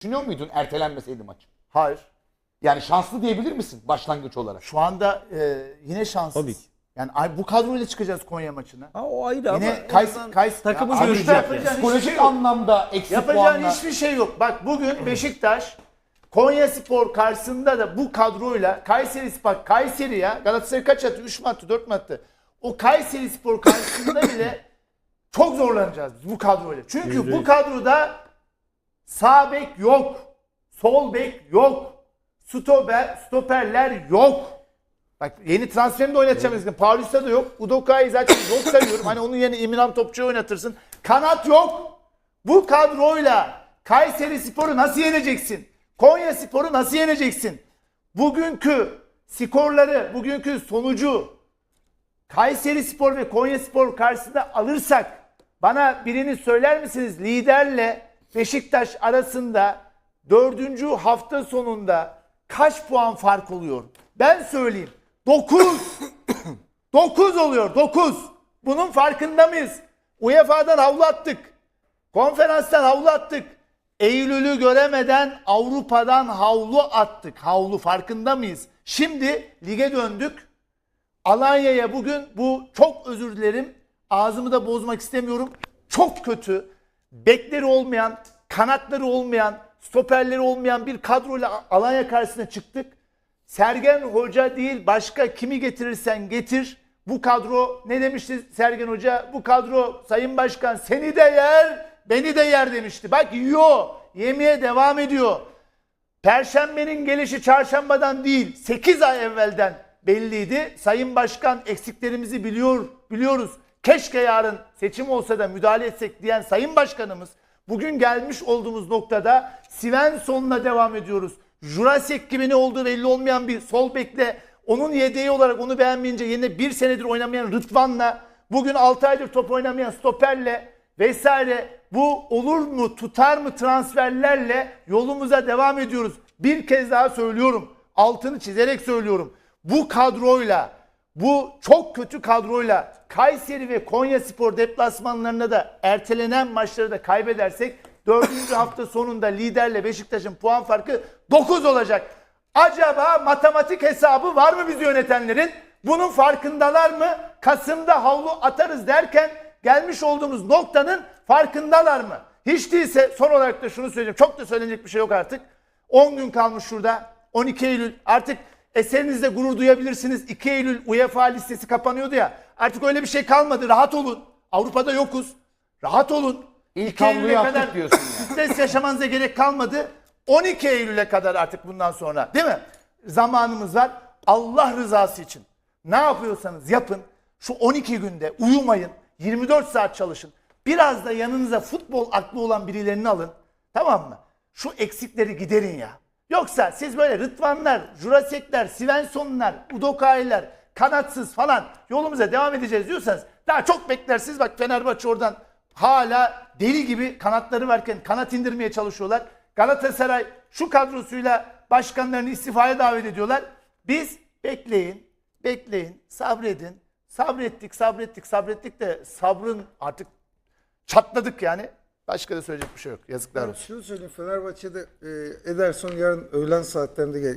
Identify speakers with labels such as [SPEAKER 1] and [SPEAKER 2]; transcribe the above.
[SPEAKER 1] Düşünüyor muydun ertelenmeseydi maç?
[SPEAKER 2] Hayır.
[SPEAKER 1] Yani şanslı diyebilir misin başlangıç olarak?
[SPEAKER 2] Şu anda e, yine şanssız.
[SPEAKER 3] Tabii ki.
[SPEAKER 2] Yani ay- bu kadroyla çıkacağız Konya maçına.
[SPEAKER 3] Ha, o ayrı ama
[SPEAKER 2] Yine
[SPEAKER 3] en
[SPEAKER 2] Kays,
[SPEAKER 3] takımı
[SPEAKER 2] Ya abi yapacağın hiçbir
[SPEAKER 1] Psikolojik
[SPEAKER 2] şey yok.
[SPEAKER 1] anlamda eksik
[SPEAKER 2] Yapacağın
[SPEAKER 1] puanla.
[SPEAKER 2] hiçbir şey yok. Bak bugün Beşiktaş Konya Spor karşısında da bu kadroyla Kayseri Spor, Kayseri ya Galatasaray kaç attı? 3 mü attı? 4 mü attı? O Kayseri Spor karşısında bile çok zorlanacağız biz bu kadroyla. Çünkü bu kadroda sağ bek yok. Sol bek yok. Stoper, stoperler yok. Bak yeni transferini de oynatacaksın. Paulista da yok. Udoka'yı zaten yok sayıyorum. Hani onun yerine Emirhan Topçu'yu oynatırsın. Kanat yok. Bu kadroyla Kayseri Spor'u nasıl yeneceksin? Konya Spor'u nasıl yeneceksin? Bugünkü skorları, bugünkü sonucu Kayseri Spor ve Konya Spor karşısında alırsak bana birini söyler misiniz? Liderle Beşiktaş arasında dördüncü hafta sonunda kaç puan fark oluyor? Ben söyleyeyim. 9. 9 oluyor. 9. Bunun farkında mıyız? UEFA'dan havlu attık. Konferanstan havlu attık. Eylül'ü göremeden Avrupa'dan havlu attık. Havlu farkında mıyız? Şimdi lige döndük. Alanya'ya bugün bu çok özür dilerim. Ağzımı da bozmak istemiyorum. Çok kötü. Bekleri olmayan, kanatları olmayan, stoperleri olmayan bir kadroyla Alanya karşısına çıktık. Sergen Hoca değil başka kimi getirirsen getir. Bu kadro ne demişti Sergen Hoca? Bu kadro Sayın Başkan seni de yer, beni de yer demişti. Bak yiyor, yemeye devam ediyor. Perşembenin gelişi çarşambadan değil 8 ay evvelden belliydi. Sayın Başkan eksiklerimizi biliyor, biliyoruz. Keşke yarın seçim olsa da müdahale etsek diyen Sayın Başkanımız bugün gelmiş olduğumuz noktada Svensson'la devam ediyoruz. Jurasek gibi ne olduğu belli olmayan bir sol bekle onun yedeği olarak onu beğenmeyince yerine bir senedir oynamayan Rıdvan'la bugün 6 aydır top oynamayan stoperle vesaire bu olur mu tutar mı transferlerle yolumuza devam ediyoruz. Bir kez daha söylüyorum. Altını çizerek söylüyorum. Bu kadroyla bu çok kötü kadroyla Kayseri ve Konya Spor deplasmanlarına da ertelenen maçları da kaybedersek 4. hafta sonunda liderle Beşiktaş'ın puan farkı 9 olacak. Acaba matematik hesabı var mı bizi yönetenlerin? Bunun farkındalar mı? Kasım'da havlu atarız derken gelmiş olduğumuz noktanın farkındalar mı? Hiç değilse son olarak da şunu söyleyeyim. Çok da söylenecek bir şey yok artık. 10 gün kalmış şurada. 12 Eylül artık eserinizde gurur duyabilirsiniz. 2 Eylül UEFA listesi kapanıyordu ya. Artık öyle bir şey kalmadı. Rahat olun. Avrupa'da yokuz. Rahat olun.
[SPEAKER 1] İlk
[SPEAKER 2] 2
[SPEAKER 1] havluyu
[SPEAKER 2] Eylül'e kadar
[SPEAKER 1] diyorsun yani.
[SPEAKER 2] stres yaşamanıza gerek kalmadı. 12 Eylül'e kadar artık bundan sonra değil mi? Zamanımız var. Allah rızası için ne yapıyorsanız yapın. Şu 12 günde uyumayın. 24 saat çalışın. Biraz da yanınıza futbol aklı olan birilerini alın. Tamam mı? Şu eksikleri giderin ya. Yoksa siz böyle Rıdvanlar, Jurasekler, Svenssonlar, Udokaylar, kanatsız falan yolumuza devam edeceğiz diyorsanız daha çok beklersiniz. Bak Fenerbahçe oradan hala deli gibi kanatları varken kanat indirmeye çalışıyorlar. Galatasaray şu kadrosuyla başkanlarını istifaya davet ediyorlar. Biz bekleyin, bekleyin, sabredin. Sabrettik, sabrettik, sabrettik de sabrın artık çatladık yani. Başka da söyleyecek bir şey yok. Yazıklar olsun.
[SPEAKER 4] şunu söyleyeyim Fenerbahçe'de e, Ederson yarın öğlen saatlerinde gel-